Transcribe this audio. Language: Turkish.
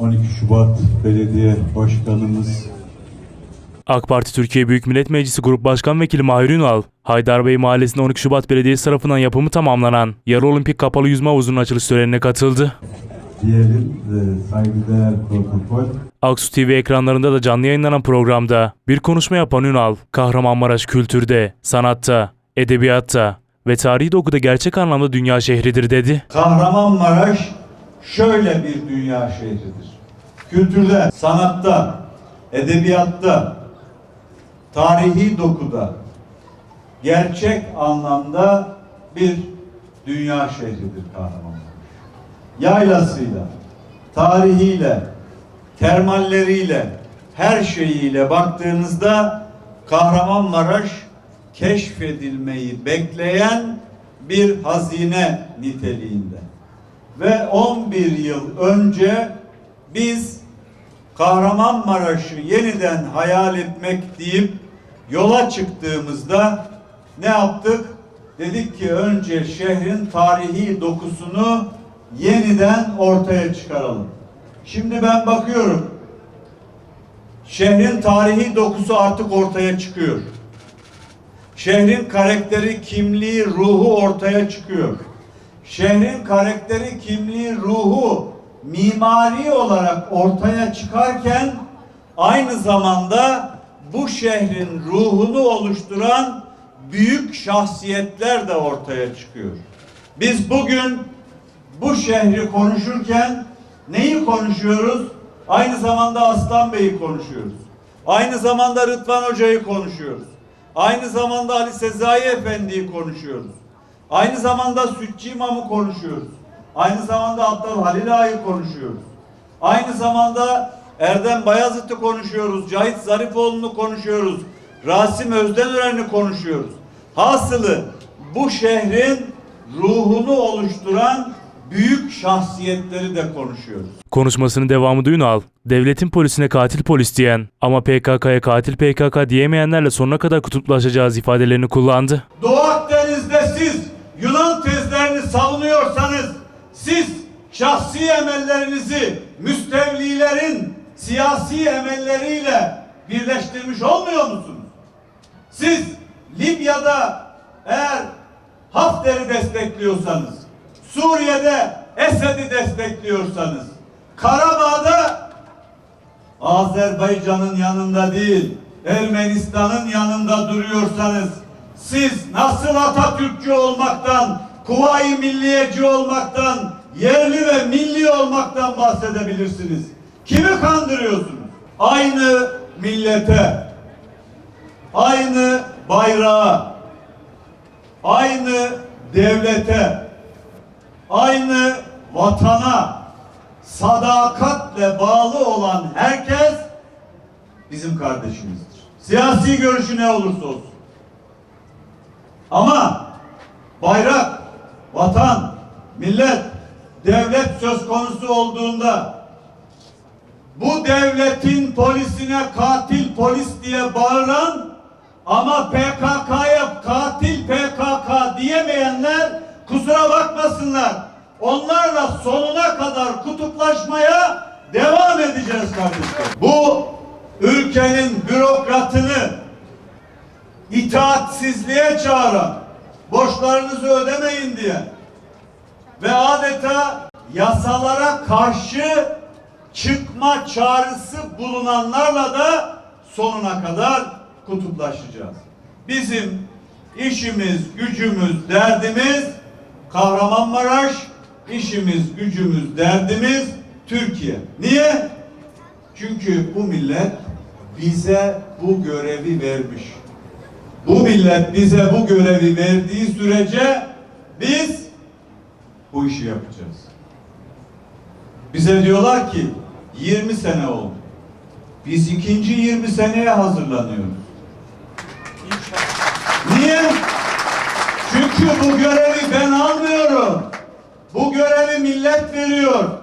12 Şubat Belediye Başkanımız AK Parti Türkiye Büyük Millet Meclisi Grup Başkan Vekili Mahir Ünal, Haydarbey Mahallesi'nde 12 Şubat Belediyesi tarafından yapımı tamamlanan yarı olimpik kapalı yüzme havuzunun açılış törenine katıldı. diyelim e, saygıdeğer protokol Aksu TV ekranlarında da canlı yayınlanan programda bir konuşma yapan Ünal, Kahramanmaraş kültürde, sanatta, edebiyatta ve tarihi dokuda gerçek anlamda dünya şehridir dedi. Kahramanmaraş şöyle bir dünya şehridir. Kültürde, sanatta, edebiyatta, tarihi dokuda gerçek anlamda bir dünya şehridir Kahramanmaraş. Yaylasıyla, tarihiyle, termalleriyle, her şeyiyle baktığınızda Kahramanmaraş keşfedilmeyi bekleyen bir hazine niteliğinde. Ve 11 yıl önce biz Kahramanmaraş'ı yeniden hayal etmek deyip yola çıktığımızda ne yaptık? Dedik ki önce şehrin tarihi dokusunu yeniden ortaya çıkaralım. Şimdi ben bakıyorum. Şehrin tarihi dokusu artık ortaya çıkıyor. Şehrin karakteri, kimliği, ruhu ortaya çıkıyor. Şehrin karakteri, kimliği, ruhu mimari olarak ortaya çıkarken aynı zamanda bu şehrin ruhunu oluşturan büyük şahsiyetler de ortaya çıkıyor. Biz bugün bu şehri konuşurken neyi konuşuyoruz? Aynı zamanda Aslan Bey'i konuşuyoruz. Aynı zamanda Rıdvan Hoca'yı konuşuyoruz. Aynı zamanda Ali Sezai Efendi'yi konuşuyoruz. Aynı zamanda Sütçü İmam'ı konuşuyoruz. Aynı zamanda Abdal Halil Ağa'yı konuşuyoruz. Aynı zamanda Erdem Bayazıt'ı konuşuyoruz. Cahit Zarifoğlu'nu konuşuyoruz. Rasim Özdenören'i konuşuyoruz. Hasılı bu şehrin ruhunu oluşturan büyük şahsiyetleri de konuşuyoruz. Konuşmasının devamında Ünal, devletin polisine katil polis diyen ama PKK'ya katil PKK diyemeyenlerle sonuna kadar kutuplaşacağız ifadelerini kullandı. Doğu Akdeniz'de siz Yunan tezlerini savunuyorsanız siz şahsi emellerinizi müstevlilerin siyasi emelleriyle birleştirmiş olmuyor musunuz? Siz Libya'da eğer Hafter'i destekliyorsanız, Suriye'de Esed'i destekliyorsanız, Karabağ'da Azerbaycan'ın yanında değil, Ermenistan'ın yanında duruyorsanız siz nasıl Atatürkçü olmaktan, Kuvayi Milliyeci olmaktan, yerli ve milli olmaktan bahsedebilirsiniz? Kimi kandırıyorsunuz? Aynı millete, aynı bayrağa, aynı devlete, aynı vatana sadakatle bağlı olan herkes bizim kardeşimizdir. Siyasi görüşü ne olursa olsun. Ama bayrak, vatan, millet, devlet söz konusu olduğunda bu devletin polisine katil polis diye bağıran ama PKK'ya katil PKK diyemeyenler kusura bakmasınlar. Onlarla sonuna kadar kutuplaşmaya devam edeceğiz kardeşler. Bu ülkenin bürokratını itaatsizliğe çağıran, borçlarınızı ödemeyin diye ve adeta yasalara karşı çıkma çağrısı bulunanlarla da sonuna kadar kutuplaşacağız. Bizim işimiz, gücümüz, derdimiz Kahramanmaraş, işimiz, gücümüz, derdimiz Türkiye. Niye? Çünkü bu millet bize bu görevi vermiş. Bu millet bize bu görevi verdiği sürece biz bu işi yapacağız. Bize diyorlar ki 20 sene oldu. Biz ikinci 20 seneye hazırlanıyoruz. Niye? Çünkü bu görevi ben almıyorum. Bu görevi millet veriyor.